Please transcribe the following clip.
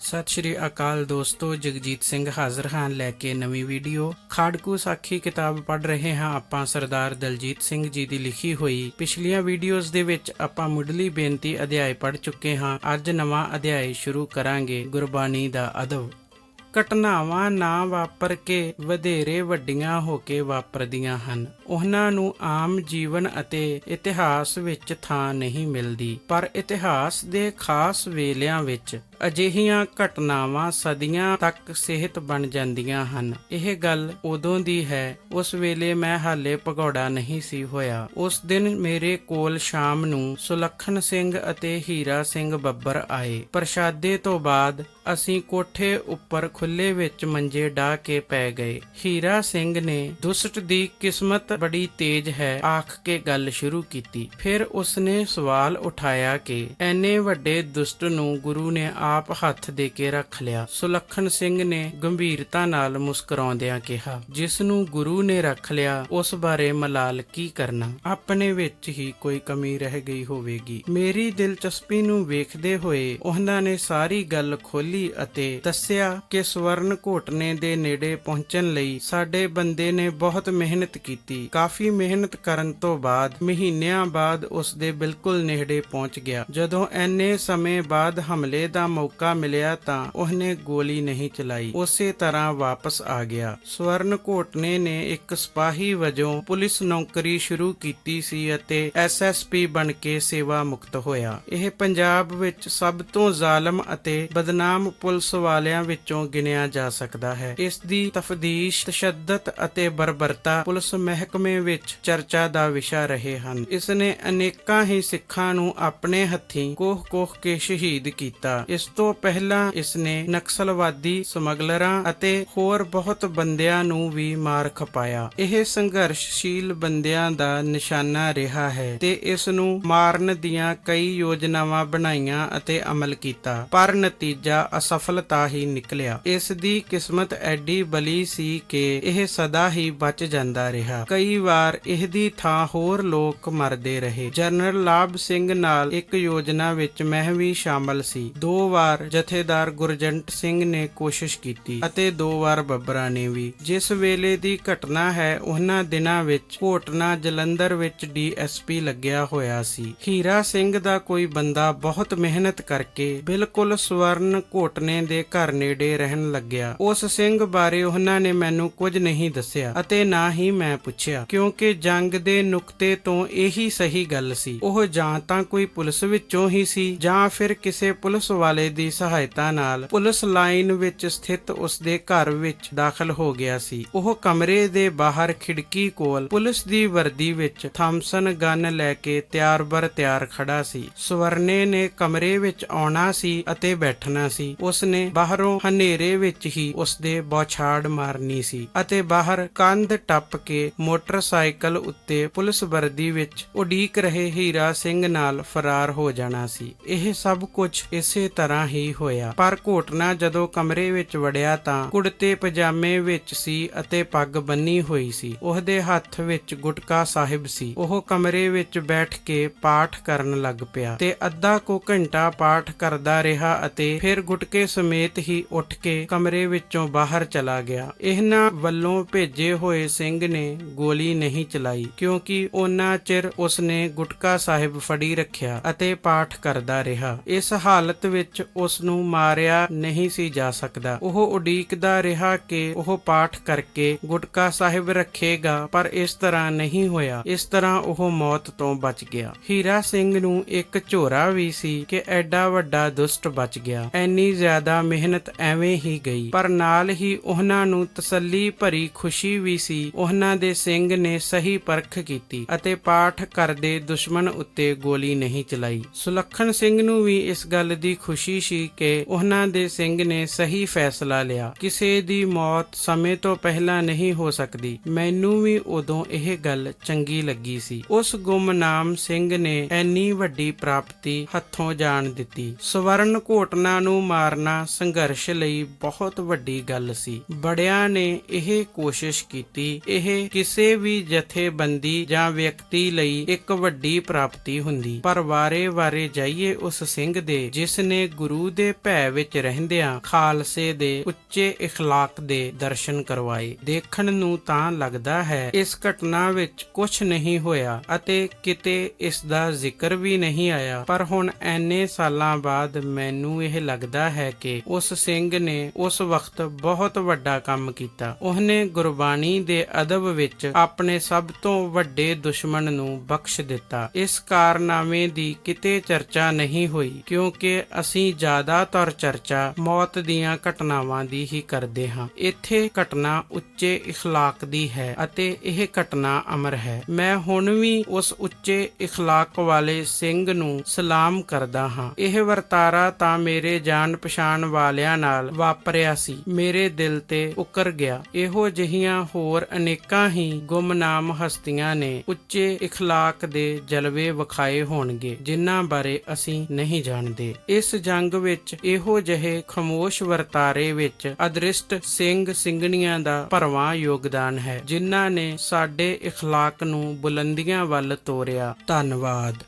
ਸਤਿ ਸ਼੍ਰੀ ਅਕਾਲ ਦੋਸਤੋ, ਜਗਜੀਤ ਸਿੰਘ ਹਾਜ਼ਰ ਹਾਂ ਲੈ ਕੇ ਨਵੀਂ ਵੀਡੀਓ। ਖਾੜਕੂ ਸਾਖੀ ਕਿਤਾਬ ਪੜ੍ਹ ਰਹੇ ਹਾਂ ਆਪਾਂ ਸਰਦਾਰ ਦਲਜੀਤ ਸਿੰਘ ਜੀ ਦੀ ਲਿਖੀ ਹੋਈ। ਪਿਛਲੀਆਂ ਵੀਡੀਓਜ਼ ਦੇ ਵਿੱਚ ਆਪਾਂ ਮੁੱਢਲੀ ਬੇਨਤੀ ਅਧਿਆਇ ਪੜ੍ਹ ਚੁੱਕੇ ਹਾਂ। ਅੱਜ ਨਵਾਂ ਅਧਿਆਇ ਸ਼ੁਰੂ ਕਰਾਂਗੇ ਗੁਰਬਾਣੀ ਦਾ ਅਦਬ। ਘਟਨਾਵਾਂ ਨਾ ਵਾਪਰ ਕੇ ਵਧੇਰੇ ਵੱਡੀਆਂ ਹੋ ਕੇ ਵਾਪਰਦੀਆਂ ਹਨ। ਉਹਨਾਂ ਨੂੰ ਆਮ ਜੀਵਨ ਅਤੇ ਇਤਿਹਾਸ ਵਿੱਚ ਥਾਂ ਨਹੀਂ ਮਿਲਦੀ। ਪਰ ਇਤਿਹਾਸ ਦੇ ਖਾਸ ਵੇਲਿਆਂ ਵਿੱਚ ਅਜਿਹੀਆਂ ਘਟਨਾਵਾਂ ਸਦੀਆਂ ਤੱਕ ਸਿਹਤ ਬਣ ਜਾਂਦੀਆਂ ਹਨ। ਇਹ ਗੱਲ ਉਦੋਂ ਦੀ ਹੈ, ਉਸ ਵੇਲੇ ਮੈਂ ਹਾਲੇ ਭਗੌੜਾ ਨਹੀਂ ਸੀ ਹੋਇਆ। ਉਸ ਦਿਨ ਮੇਰੇ ਕੋਲ ਸ਼ਾਮ ਨੂੰ ਸੁਲੱਖਣ ਸਿੰਘ ਅਤੇ ਹੀਰਾ ਸਿੰਘ ਬੱਬਰ ਆਏ। ਪ੍ਰਸ਼ਾਦੇ ਤੋਂ ਬਾਅਦ ਅਸੀਂ ਕੋਠੇ ਉੱਪਰ ਖੁੱਲੇ ਵਿੱਚ ਮੰਜੇ ਢਾ ਕੇ ਪੈ ਗਏ। ਹੀਰਾ ਸਿੰਘ ਨੇ ਦੁਸ਼ਟ ਦੀ ਕਿਸਮਤ ਬੜੀ ਤੇਜ਼ ਹੈ, ਆਖ ਕੇ ਗੱਲ ਸ਼ੁਰੂ ਕੀਤੀ। ਫਿਰ ਉਸਨੇ ਸਵਾਲ ਉਠਾਇਆ ਕਿ ਐਨੇ ਵੱਡੇ ਦੁਸ਼ਟ ਨੂੰ ਗੁਰੂ ਨੇ ਆਪ ਹੱਥ ਦੇ ਕੇ ਰੱਖ ਲਿਆ। ਸੁਲੱਖਣ ਸਿੰਘ ਨੇ ਗੰਭੀਰਤਾ ਨਾਲ ਮੁਸਕਰਾਉਂਦਿਆਂ ਕਿਹਾ, ਜਿਸ ਨੂੰ ਗੁਰੂ ਨੇ ਰੱਖ ਲਿਆ, ਉਸ ਬਾਰੇ ਮਲਾਲ ਕੀ ਕਰਨਾ? ਆਪਣੇ ਵਿੱਚ ਹੀ ਕੋਈ ਕਮੀ ਰਹਿ ਗਈ ਹੋਵੇਗੀ। ਮੇਰੀ ਦਿਲਚਸਪੀ ਨੂੰ ਵੇਖਦੇ ਹੋਏ ਉਹਨਾਂ ਨੇ ਸਾਰੀ ਗੱਲ ਖੋਲ ਅਤੇ ਦੱਸਿਆ ਕਿ ਸਵਰਨ ਘੋਟਨੇ ਦੇ ਨੇੜੇ ਪਹੁੰਚਣ ਲਈ ਸਾਡੇ ਬੰਦੇ ਨੇ ਬਹੁਤ ਮਿਹਨਤ ਕੀਤੀ। ਕਾਫੀ ਮਿਹਨਤ ਕਰਨ ਤੋਂ ਬਾਅਦ ਮਹੀਨਿਆਂ ਬਾਅਦ ਉਸ ਦੇ ਬਿਲਕੁਲ ਨੇੜੇ ਪਹੁੰਚ ਗਿਆ। ਜਦੋਂ ਐਨੇ ਸਮੇਂ ਬਾਅਦ ਹਮਲੇ ਦਾ ਮੌਕਾ ਮਿਲਿਆ ਤਾਂ ਉਹਨੇ ਗੋਲੀ ਨਹੀਂ ਚਲਾਈ। ਉਸੇ ਤਰ੍ਹਾਂ ਵਾਪਸ ਆ ਗਿਆ। ਸਵਰਨ ਘੋਟਨੇ ਨੇ ਇੱਕ ਸਿਪਾਹੀ ਵਜੋਂ ਪੁਲਿਸ ਨੌਕਰੀ ਸ਼ੁਰੂ ਕੀਤੀ ਸੀ ਅਤੇ ਐਸਐਸਪੀ ਬਣ ਕੇ ਸੇਵਾ ਮੁਕਤ ਹੋਇਆ। ਇਹ ਪੰਜਾਬ ਵਿੱਚ ਸਭ ਤੋਂ ਜ਼ਾਲਮ ਅਤੇ ਬਦਨਾਮ ਪੁਲਿਸ ਵਾਲਿਆਂ ਵਿੱਚੋਂ ਗਿਣਿਆ ਜਾ ਸਕਦਾ ਹੈ। ਇਸ ਦੀ ਤਫਦੀਸ਼, ਤਸ਼ੱਦਦ ਅਤੇ ਬਰਬਰਤਾ ਪੁਲਿਸ ਮਹਿਕਮੇ ਵਿੱਚ ਚਰਚਾ ਦਾ ਵਿਸ਼ਾ ਰਹੇ ਹਨ। ਇਸ ਨੇ ਅਨੇਕਾਂ ਹੀ ਸਿੱਖਾਂ ਨੂੰ ਆਪਣੇ ਹੱਥੀਂ ਕੋਹ-ਕੋਹ ਕੇ ਸ਼ਹੀਦ ਕੀਤਾ। ਇਸ ਤੋਂ ਪਹਿਲਾਂ ਇਸ ਨੇ ਨਕਸਲਵਾਦੀ ਸਮਗਲਰਾਂ ਅਤੇ ਹੋਰ ਬਹੁਤ ਬੰਦਿਆਂ ਨੂੰ ਵੀ ਮਾਰ ਖਪਾਇਆ। ਇਹ ਸੰਘਰਸ਼ਸ਼ੀਲ ਬੰਦਿਆਂ ਦਾ ਨਿਸ਼ਾਨਾ ਰਿਹਾ ਹੈ ਤੇ ਇਸ ਨੂੰ ਮਾਰਨ ਦੀਆਂ ਕਈ ਯੋਜਨਾਵਾਂ ਬਣਾਈਆਂ ਅਤੇ ਅਮਲ ਕੀਤਾ। ਪਰ ਨਤੀਜਾ ਅਸਫਲਤਾ ਹੀ ਨਿਕਲਿਆ। ਇਸ ਦੀ ਕਿਸਮਤ ਐਡੀ ਬਲੀ ਸੀ ਕਿ ਇਹ ਸਦਾ ਹੀ ਬਚ ਜਾਂਦਾ ਰਿਹਾ। ਕਈ ਵਾਰ ਇਹ ਦੀ ਥਾਂ ਹੋਰ ਲੋਕ ਮਰਦੇ ਰਹੇ। ਜਨਰਲ ਲਾਭ ਸਿੰਘ ਨਾਲ ਇੱਕ ਯੋਜਨਾ ਵਿੱਚ ਮੈਂ ਵੀ ਸ਼ਾਮਲ ਸੀ। ਦੋ ਵਾਰ ਜਥੇਦਾਰ ਗੁਰਜੰਟ ਸਿੰਘ ਨੇ ਕੋਸ਼ਿਸ਼ ਕੀਤੀ ਅਤੇ ਦੋ ਵਾਰ ਬੱਬਰਾ ਨੇ ਵੀ। ਜਿਸ ਵੇਲੇ ਦੀ ਘਟਨਾ ਹੈ, ਉਹਨਾਂ ਦਿਨਾਂ ਵਿੱਚ ਘੋਟਨਾ ਜਲੰਧਰ ਵਿੱਚ ਡੀਐਸਪੀ ਲੱਗਿਆ ਹੋਇਆ ਸੀ। ਹੀਰਾ ਸਿੰਘ ਦਾ ਕੋਈ ਬੰਦਾ ਬਹੁਤ ਮਿਹਨਤ ਕਰਕੇ ਬਿਲਕੁਲ ਸਵਰਨ ਕੋਟਨੇ ਦੇ ਘਰ ਨੇੜੇ ਰਹਿਣ ਲੱਗਿਆ। ਉਸ ਸਿੰਘ ਬਾਰੇ ਉਹਨਾਂ ਨੇ ਮੈਨੂੰ ਕੁਝ ਨਹੀਂ ਦੱਸਿਆ ਅਤੇ ਨਾ ਹੀ ਮੈਂ ਪੁੱਛਿਆ, ਕਿਉਂਕਿ ਜੰਗ ਦੇ ਨੁਕਤੇ ਤੋਂ ਇਹੀ ਸਹੀ ਗੱਲ ਸੀ। ਉਹ ਜਾਂ ਤਾਂ ਕੋਈ ਪੁਲਿਸ ਵਿੱਚੋਂ ਹੀ ਸੀ, ਜਾਂ ਫਿਰ ਕਿਸੇ ਪੁਲਿਸ ਵਾਲੇ ਦੀ ਸਹਾਇਤਾ ਨਾਲ ਪੁਲਿਸ ਲਾਈਨ ਵਿੱਚ ਸਥਿਤ ਉਸ ਦੇ ਘਰ ਵਿੱਚ ਦਾਖਲ ਹੋ ਗਿਆ ਸੀ। ਉਹ ਕਮਰੇ ਦੇ ਬਾਹਰ ਖਿੜਕੀ ਕੋਲ ਪੁਲਿਸ ਦੀ ਵਰਦੀ ਵਿੱਚ ਥਾਮਸਨ ਗਨ ਲੈ ਕੇ ਤਿਆਰ-ਬਰ ਤਿਆਰ ਖੜਾ ਸੀ। ਸਵਰਨੇ ਨੇ ਕਮਰੇ ਵਿੱਚ ਆਉਣਾ ਸੀ ਅਤੇ ਬੈਠਣਾ ਸੀ। ਉਸਨੇ ਬਾਹਰੋਂ ਹਨੇਰੇ ਵਿੱਚ ਹੀ ਉਸ ਦੇ ਬੌਛਾੜ ਮਾਰਨੀ ਸੀ ਅਤੇ ਬਾਹਰ ਕੰਧ ਟੱਪ ਕੇ ਮੋਟਰਸਾਈਕਲ ਉੱਤੇ ਪੁਲਿਸ ਵਰਦੀ ਵਿੱਚ ਉਡੀਕ ਰਹੇ ਹੀਰਾ ਸਿੰਘ ਨਾਲ ਫਰਾਰ ਹੋ ਜਾਣਾ ਸੀ। ਇਹ ਸਭ ਕੁਝ ਇਸੇ ਤਰ੍ਹਾਂ ਹੀ ਹੋਇਆ। ਪਰ ਘੋਟਨਾ ਜਦੋਂ ਕਮਰੇ ਵਿੱਚ ਵੜਿਆ ਤਾਂ ਕੁੜਤੇ ਪਜਾਮੇ ਵਿੱਚ ਸੀ ਅਤੇ ਪੱਗ ਬੰਨੀ ਹੋਈ ਸੀ। ਉਹਦੇ ਹੱਥ ਵਿੱਚ ਗੁਟਕਾ ਸਾਹਿਬ ਸੀ। ਉਹ ਕਮਰੇ ਵਿੱਚ ਬੈਠ ਕੇ ਪਾਠ ਕਰਨ ਲੱਗ ਪਿਆ ਤੇ ਅੱਧਾ ਕੋ ਘੰਟਾ ਪਾਠ ਕਰਦਾ ਰਿਹਾ ਅਤੇ ਫਿਰ ਗੁਟਕੇ ਸਮੇਤ ਹੀ ਉੱਠ ਕੇ ਕਮਰੇ ਵਿੱਚੋਂ ਬਾਹਰ ਚਲਾ ਗਿਆ। ਇਹਨਾਂ ਵੱਲੋਂ ਭੇਜੇ ਹੋਏ ਸਿੰਘ ਨੇ ਗੋਲੀ ਨਹੀਂ ਚਲਾਈ, ਕਿਉਂਕਿ ਉਹਨਾਂ ਚਿਰ ਉਸਨੇ ਗੁਟਕਾ ਸਾਹਿਬ ਫੜੀ ਰੱਖਿਆ ਅਤੇ ਪਾਠ ਕਰਦਾ ਰਿਹਾ। ਇਸ ਹਾਲਤ ਵਿੱਚ ਉਸ ਨੂੰ ਮਾਰਿਆ ਨਹੀਂ ਸੀ ਜਾ ਸਕਦਾ। ਉਹ ਉਡੀਕਦਾ ਰਿਹਾ ਕਿ ਉਹ ਪਾਠ ਕਰਕੇ ਗੁਟਕਾ ਸਾਹਿਬ ਰੱਖੇਗਾ, ਪਰ ਇਸ ਤਰ੍ਹਾਂ ਨਹੀਂ ਹੋਇਆ। ਇਸ ਤਰ੍ਹਾਂ ਉਹ ਮੌਤ ਤੋਂ ਬਚ ਗਿਆ। ਹੀਰਾ ਸਿੰਘ ਨੂੰ ਇੱਕ ਝੋਰਾ ਵੀ ਸੀ ਕਿ ਐਡਾ ਵੱਡਾ ਦੁਸ਼ਟ ਬਚ ਗਿਆ। ਐਨੀ ਕਿੰਨੀ ਜ਼ਿਆਦਾ ਮਿਹਨਤ ਐਵੇਂ ਹੀ ਗਈ। ਪਰ ਨਾਲ ਹੀ ਉਹਨਾਂ ਨੂੰ ਤਸੱਲੀ ਭਰੀ ਖੁਸ਼ੀ ਵੀ ਸੀ। ਉਹਨਾਂ ਦੇ ਸਿੰਘ ਨੇ ਸਹੀ ਪਰਖ ਕੀਤੀ ਅਤੇ ਪਾਠ ਕਰਦੇ ਦੁਸ਼ਮਣ ਉੱਤੇ ਗੋਲੀ ਨਹੀਂ ਚਲਾਈ। ਸੁਲੱਖਣ ਸਿੰਘ ਨੂੰ ਵੀ ਇਸ ਗੱਲ ਦੀ ਖੁਸ਼ੀ ਸੀ ਕਿ ਉਹਨਾਂ ਦੇ ਸਿੰਘ ਨੇ ਸਹੀ ਫੈਸਲਾ ਲਿਆ। ਕਿਸੇ ਦੀ ਮੌਤ ਸਮੇਂ ਤੋਂ ਪਹਿਲਾਂ ਨਹੀਂ ਹੋ ਸਕਦੀ। ਮੈਨੂੰ ਵੀ ਉਦੋਂ ਇਹ ਗੱਲ ਚੰਗੀ ਲੱਗੀ ਸੀ। ਉਸ ਗੁੰਮਨਾਮ ਸਿੰਘ ਨੇ ਐਨੀ ਵੱਡੀ ਪ੍ਰਾਪਤੀ ਹੱਥੋਂ ਜਾਣ ਦਿੱਤੀ। ਸਵਰਨ ਘੋਟਨਾ ਨੂੰ ਮਾਰਨਾ ਸੰਘਰਸ਼ ਲਈ ਬਹੁਤ ਵੱਡੀ ਗੱਲ ਸੀ ਬੜਿਆਂ ਨੇ ਇਹ ਕੋਸ਼ਿਸ਼ ਕੀਤੀ ਇਹ ਕਿਸੇ ਵੀ ਜਥੇਬੰਦੀ ਜਾਂ ਵਿਅਕਤੀ ਲਈ ਇੱਕ ਵੱਡੀ ਪ੍ਰਾਪਤੀ ਹੁੰਦੀ ਪਰ ਵਾਰੇ-ਵਾਰੇ ਜਾਈਏ ਉਸ ਸਿੰਘ ਦੇ ਜਿਸ ਨੇ ਗੁਰੂ ਦੇ ਭੈ ਵਿੱਚ ਰਹਿੰਦਿਆਂ ਖਾਲਸੇ ਦੇ ਉੱਚੇ اخلاق ਦੇ ਦਰਸ਼ਨ ਕਰਵਾਏ ਦੇਖਣ ਨੂੰ ਤਾਂ ਲੱਗਦਾ ਹੈ ਇਸ ਘਟਨਾ ਵਿੱਚ ਕੁਝ ਨਹੀਂ ਹੋਇਆ ਅਤੇ ਕਿਤੇ ਇਸ ਦਾ ਜ਼ਿਕਰ ਵੀ ਨਹੀਂ ਆਇਆ ਪਰ ਹੁਣ ਐਨੇ ਸਾਲਾਂ ਬਾਅਦ ਮੈਨੂੰ ਇਹ ਲੱਗਦਾ ਹੈ ਕਿ ਉਸ ਸਿੰਘ ਨੇ ਉਸ ਵਕਤ ਬਹੁਤ ਵੱਡਾ ਕੰਮ ਕੀਤਾ ਉਹਨੇ ਗੁਰਬਾਣੀ ਦੇ ਅਦਬ ਵਿੱਚ ਆਪਣੇ ਸਭ ਤੋਂ ਵੱਡੇ ਦੁਸ਼ਮਣ ਨੂੰ ਬਖਸ਼ ਦਿੱਤਾ ਇਸ ਕਾਰਨਾਮੇ ਦੀ ਕਿਤੇ ਚਰਚਾ ਨਹੀਂ ਹੋਈ ਕਿਉਂਕਿ ਅਸੀਂ ਜ਼ਿਆਦਾਤਰ ਚਰਚਾ ਮੌਤ ਦੀਆਂ ਘਟਨਾਵਾਂ ਦੀ ਹੀ ਕਰਦੇ ਹਾਂ ਇੱਥੇ ਘਟਨਾ ਉੱਚੇ اخلاق ਦੀ ਹੈ ਅਤੇ ਇਹ ਘਟਨਾ ਅਮਰ ਹੈ ਮੈਂ ਹੁਣ ਵੀ ਉਸ ਉੱਚੇ اخلاق ਵਾਲੇ ਸਿੰਘ ਨੂੰ ਸਲਾਮ ਕਰਦਾ ਹਾਂ ਇਹ ਵਰਤਾਰਾ ਤਾਂ ਮੇਰੇ ਜਾਣ ਪਛਾਣ ਵਾਲਿਆਂ ਨਾਲ ਵਾਪਰਿਆ ਸੀ ਮੇਰੇ ਦਿਲ ਤੇ ਉਕਰ ਗਿਆ ਇਹੋ ਜਿਹੀਆਂ ਹੋਰ ਅਨੇਕਾਂ ਹੀ ਗੁੰਮਨਾਮ ਹਸਤੀਆਂ ਨੇ ਉੱਚੇ اخلاق ਦੇ ਜਲਵੇ ਵਿਖਾਏ ਹੋਣਗੇ ਜਿਨ੍ਹਾਂ ਬਾਰੇ ਅਸੀਂ ਨਹੀਂ ਜਾਣਦੇ ਇਸ ਜੰਗ ਵਿੱਚ ਇਹੋ ਜਿਹੇ ਖਮੋਸ਼ ਵਰਤਾਰੇ ਵਿੱਚ ਅਦ੍ਰਿਸ਼ਟ ਸਿੰਘ ਸਿੰਘਣੀਆਂ ਦਾ ਭਰਵਾਂ ਯੋਗਦਾਨ ਹੈ ਜਿਨ੍ਹਾਂ ਨੇ ਸਾਡੇ اخلاق ਨੂੰ ਬੁਲੰਦੀਆਂ ਵੱਲ ਤੋਰਿਆ ਧੰਨਵਾਦ